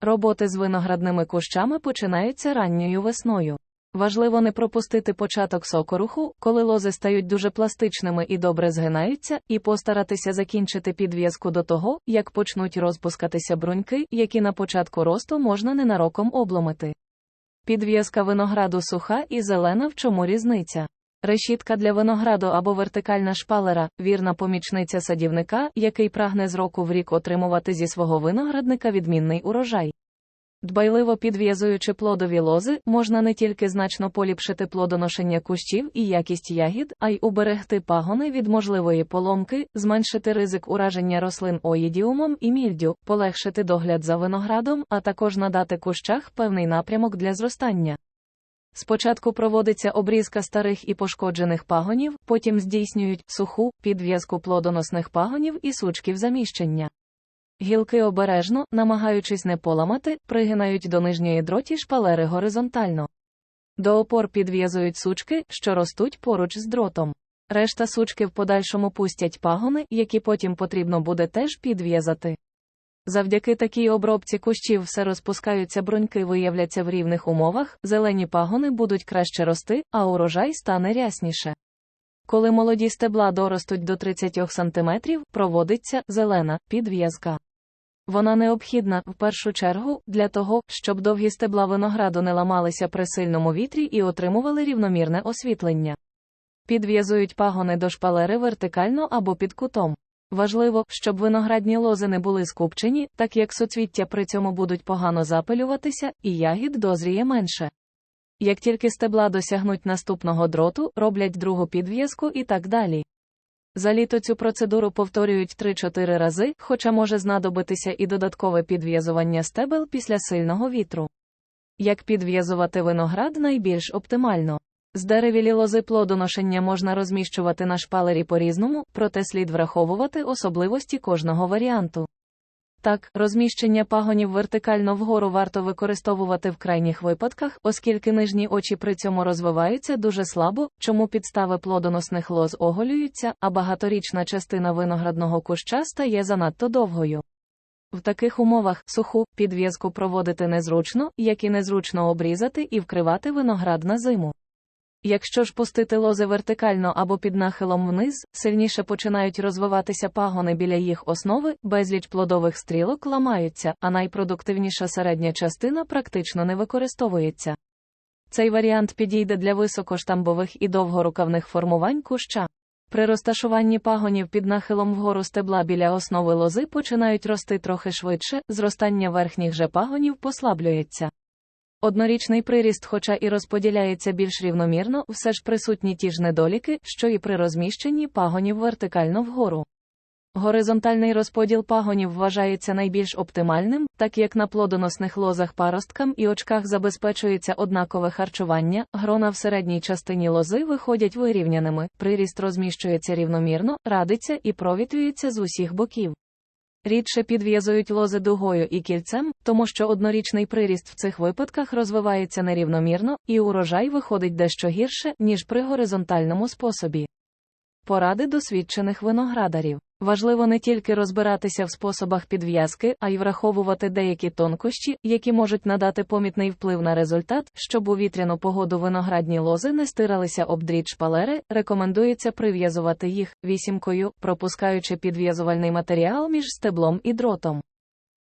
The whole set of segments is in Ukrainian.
Роботи з виноградними кущами починаються ранньою весною. Важливо не пропустити початок сокоруху, коли лози стають дуже пластичними і добре згинаються, і постаратися закінчити підв'язку до того, як почнуть розпускатися бруньки, які на початку росту можна ненароком обломити. Підв'язка винограду суха і зелена в чому різниця? Решітка для винограду або вертикальна шпалера вірна помічниця садівника, який прагне з року в рік отримувати зі свого виноградника відмінний урожай. Дбайливо підв'язуючи плодові лози, можна не тільки значно поліпшити плодоношення кущів і якість ягід, а й уберегти пагони від можливої поломки, зменшити ризик ураження рослин оїдіумом і мільдю, полегшити догляд за виноградом, а також надати кущах певний напрямок для зростання. Спочатку проводиться обрізка старих і пошкоджених пагонів, потім здійснюють суху підв'язку плодоносних пагонів і сучків заміщення. Гілки обережно, намагаючись не поламати, пригинають до нижньої дроті шпалери горизонтально. До опор підв'язують сучки, що ростуть поруч з дротом. Решта сучки в подальшому пустять пагони, які потім потрібно буде теж підв'язати. Завдяки такій обробці кущів все розпускаються бруньки виявляться в рівних умовах, зелені пагони будуть краще рости, а урожай стане рясніше. Коли молоді стебла доростуть до 30 см, проводиться зелена підв'язка. Вона необхідна, в першу чергу, для того, щоб довгі стебла винограду не ламалися при сильному вітрі і отримували рівномірне освітлення. Підв'язують пагони до шпалери вертикально або під кутом. Важливо, щоб виноградні лози не були скупчені, так як соцвіття при цьому будуть погано запилюватися, і ягід дозріє менше. Як тільки стебла досягнуть наступного дроту, роблять другу підв'язку і так далі. За літо цю процедуру повторюють 3-4 рази, хоча може знадобитися і додаткове підв'язування стебел після сильного вітру. Як підв'язувати виноград найбільш оптимально? Здеревілі лози плодоношення можна розміщувати на шпалері по-різному, проте слід враховувати особливості кожного варіанту. Так, розміщення пагонів вертикально вгору варто використовувати в крайніх випадках, оскільки нижні очі при цьому розвиваються дуже слабо, чому підстави плодоносних лоз оголюються, а багаторічна частина виноградного куща стає занадто довгою. В таких умовах суху підв'язку проводити незручно, як і незручно обрізати і вкривати виноград на зиму. Якщо ж пустити лози вертикально або під нахилом вниз, сильніше починають розвиватися пагони біля їх основи, безліч плодових стрілок ламаються, а найпродуктивніша середня частина практично не використовується. Цей варіант підійде для високоштамбових і довгорукавних формувань куща. При розташуванні пагонів під нахилом вгору стебла біля основи лози починають рости трохи швидше, зростання верхніх же пагонів послаблюється. Однорічний приріст, хоча і розподіляється більш рівномірно, все ж присутні ті ж недоліки, що і при розміщенні пагонів вертикально вгору. Горизонтальний розподіл пагонів вважається найбільш оптимальним, так як на плодоносних лозах паросткам і очках забезпечується однакове харчування, грона в середній частині лози виходять вирівняними, приріст розміщується рівномірно, радиться і провітрюється з усіх боків. Рідше підв'язують лози дугою і кільцем, тому що однорічний приріст в цих випадках розвивається нерівномірно, і урожай виходить дещо гірше, ніж при горизонтальному способі. Поради досвідчених виноградарів. Важливо не тільки розбиратися в способах підв'язки, а й враховувати деякі тонкощі, які можуть надати помітний вплив на результат, щоб у вітряну погоду виноградні лози не стиралися об дріт шпалери, рекомендується прив'язувати їх вісімкою, пропускаючи підв'язувальний матеріал між стеблом і дротом.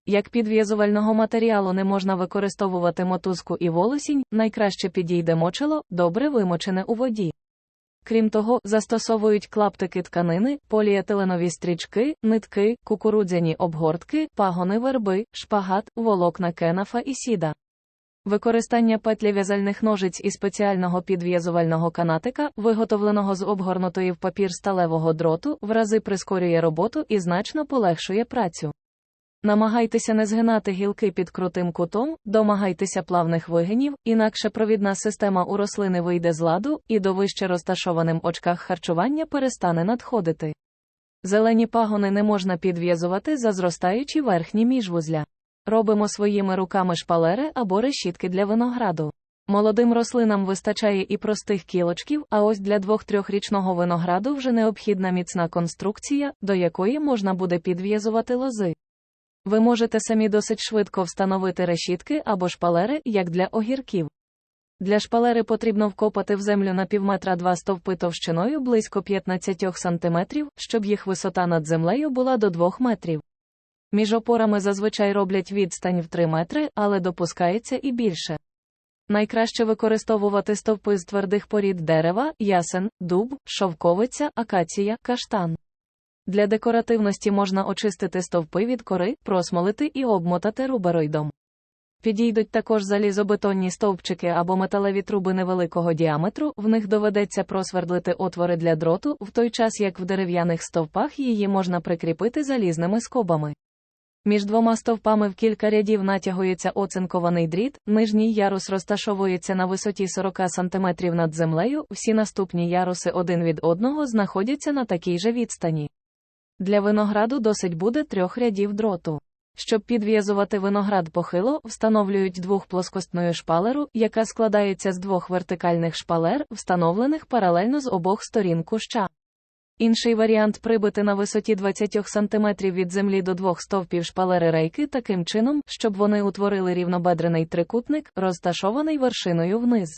Як підв'язувального матеріалу не можна використовувати мотузку і волосінь, найкраще підійде мочило, добре вимочене у воді. Крім того, застосовують клаптики тканини, поліетиленові стрічки, нитки, кукурудзяні обгортки, пагони верби, шпагат, волокна кенафа і сіда. Використання петлі в'язальних ножиць і спеціального підв'язувального канатика, виготовленого з обгорнутої в папір сталевого дроту, в рази прискорює роботу і значно полегшує працю. Намагайтеся не згинати гілки під крутим кутом, домагайтеся плавних вигинів, інакше провідна система у рослини вийде з ладу, і до вище розташованим очках харчування перестане надходити. Зелені пагони не можна підв'язувати за зростаючі верхні міжвузля. Робимо своїми руками шпалери або решітки для винограду. Молодим рослинам вистачає і простих кілочків, а ось для двох-трьохрічного винограду вже необхідна міцна конструкція, до якої можна буде підв'язувати лози. Ви можете самі досить швидко встановити решітки або шпалери, як для огірків. Для шпалери потрібно вкопати в землю на півметра два стовпи товщиною близько 15 см, щоб їх висота над землею була до 2 метрів. Між опорами зазвичай роблять відстань в 3 метри, але допускається і більше. Найкраще використовувати стовпи з твердих порід дерева, ясен, дуб, шовковиця, акація, каштан. Для декоративності можна очистити стовпи від кори, просмолити і обмотати рубероїдом. Підійдуть також залізобетонні стовпчики або металеві труби невеликого діаметру, в них доведеться просвердлити отвори для дроту, в той час як в дерев'яних стовпах її можна прикріпити залізними скобами. Між двома стовпами в кілька рядів натягується оцинкований дріт, нижній ярус розташовується на висоті 40 см над землею, всі наступні яруси один від одного знаходяться на такій же відстані. Для винограду досить буде трьох рядів дроту. Щоб підв'язувати виноград похило, встановлюють двохплоскостною шпалеру, яка складається з двох вертикальних шпалер, встановлених паралельно з обох сторін куща. Інший варіант прибити на висоті 20 см від землі до двох стовпів шпалери рейки таким чином, щоб вони утворили рівнобедрений трикутник, розташований вершиною вниз.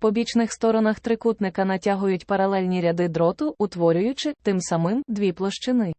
По бічних сторонах трикутника натягують паралельні ряди дроту, утворюючи, тим самим, дві площини.